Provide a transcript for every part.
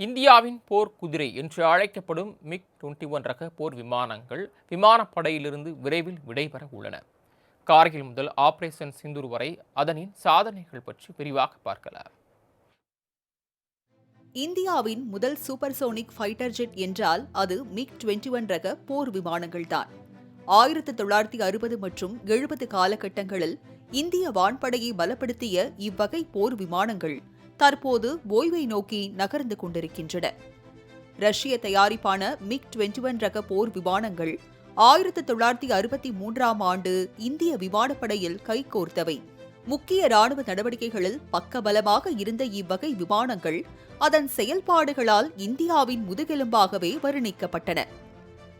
இந்தியாவின் போர் குதிரை என்று அழைக்கப்படும் மிக் டுவெண்ட்டி ஒன் ரக போர் விமானங்கள் விமானப்படையிலிருந்து விரைவில் விடைபெற உள்ளன. கார்கில் முதல் ஆபரேஷன் சிந்தூர் வரை அதனின் சாதனைகள் பற்றி விரிவாக பார்க்கலாம். இந்தியாவின் முதல் சூப்பர்சோனிக் ஃபைட்டர் ஜெட் என்றால் அது மிக் 21 ஒன் ரக போர் விமானங்கள்தான் ஆயிரத்து தொள்ளாயிரத்தி அறுபது மற்றும் எழுபது காலகட்டங்களில் இந்திய வான்படையை பலப்படுத்திய இவ்வகை போர் விமானங்கள் தற்போது ஓய்வை நோக்கி நகர்ந்து கொண்டிருக்கின்றன. ரஷ்ய தயாரிப்பான மிக் 21 ஒன் ரக போர் விமானங்கள் ஆயிரத்து தொள்ளாயிரத்தி அறுபத்தி மூன்றாம் ஆண்டு இந்திய விமானப்படையில் கைகோர்த்தவை. முக்கிய ராணுவ நடவடிக்கைகளில் பக்கபலமாக இருந்த இவ்வகை விமானங்கள் அதன் செயல்பாடுகளால் இந்தியாவின் முதுகெலும்பாகவே வர்ணிக்கப்பட்டன.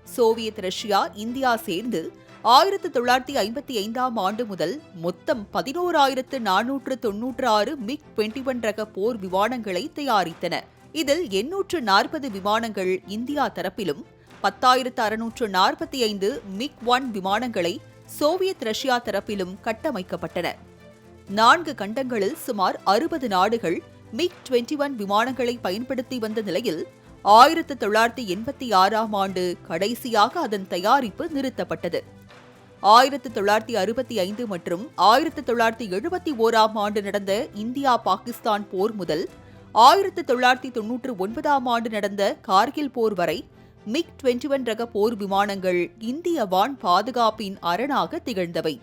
சோவியத் ரஷ்யா இந்தியா சேர்ந்து ஆயிரத்து தொள்ளாயிரத்தி ஐம்பத்தி ஐந்தாம் ஆண்டு முதல் மொத்தம் பதினோராயிரத்து நானூற்று தொன்னூற்று ஆறு மிக் 21 ஒன் ரக போர் விமானங்களை தயாரித்தன. இதில் எண்ணூற்று நாற்பது விமானங்கள் இந்தியா தரப்பிலும் பத்தாயிரத்து அறுநூற்று நாற்பத்தி ஐந்து மிக் ஒன் விமானங்களை சோவியத் ரஷ்யா தரப்பிலும் கட்டமைக்கப்பட்டன. நான்கு கண்டங்களில் சுமார் அறுபது நாடுகள் மிக் 21 ஒன் விமானங்களை பயன்படுத்தி வந்த நிலையில் ஆயிரத்து தொள்ளாயிரத்தி எண்பத்தி ஆறாம் ஆண்டு கடைசியாக அதன் தயாரிப்பு நிறுத்தப்பட்டது. ஆயிரத்து தொள்ளாயிரத்தி அறுபத்தி ஐந்து மற்றும் ஆயிரத்து தொள்ளாயிரத்தி எழுபத்தி ஓராம் ஆண்டு நடந்த இந்தியா பாகிஸ்தான் போர் முதல் ஆயிரத்து தொள்ளாயிரத்தி தொன்னூற்று ஒன்பதாம் ஆண்டு நடந்த கார்கில் போர் வரை மிக் 21 ஒன் ரக போர் விமானங்கள் இந்திய வான் பாதுகாப்பின் அரணாக திகழ்ந்தவை.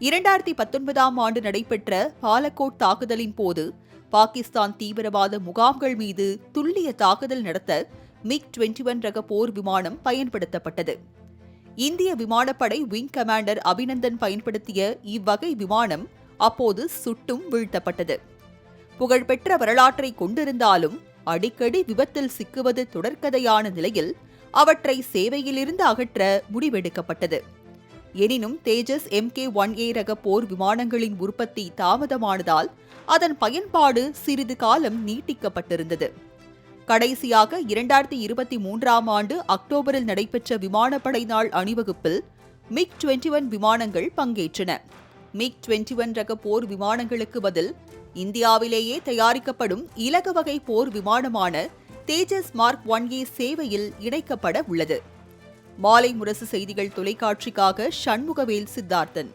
இரண்டாயிரத்தி பத்தொன்பதாம் ஆண்டு நடைபெற்ற பாலக்கோட் தாக்குதலின் போது பாகிஸ்தான் தீவிரவாத முகாம்கள் மீது துல்லிய தாக்குதல் நடத்த மிக் 21 ஒன் ரக போர் விமானம் பயன்படுத்தப்பட்டது. இந்திய விமானப்படை விங் கமாண்டர் அபிநந்தன் பயன்படுத்திய இவ்வகை விமானம் அப்போது சுட்டும் வீழ்த்தப்பட்டது. புகழ்பெற்ற வரலாற்றை கொண்டிருந்தாலும் அடிக்கடி விபத்தில் சிக்குவது தொடர்கதையான நிலையில் அவற்றை சேவையிலிருந்து அகற்ற முடிவெடுக்கப்பட்டது. எனினும் தேஜஸ் எம்கே ஒன் ஏ ரக போர் விமானங்களின் உற்பத்தி தாமதமானதால் அதன் பயன்பாடு சிறிது காலம் நீட்டிக்கப்பட்டிருந்தது. கடைசியாக இரண்டாயிரத்தி இருபத்தி மூன்றாம் ஆண்டு அக்டோபரில் நடைபெற்ற விமானப்படை நாள் அணிவகுப்பில் மிக் 21 ஒன் விமானங்கள் பங்கேற்றன. மிக் 21 ஒன் ரக போர் விமானங்களுக்கு பதில் இந்தியாவிலேயே தயாரிக்கப்படும் இலக வகை போர் விமானமான தேஜஸ் மார்க் ஒன் ஏ சேவையில் இணைக்கப்பட உள்ளது. மாலை முரசு செய்திகள் தொலைக்காட்சிக்காக சண்முகவேல் சித்தார்த்தன்.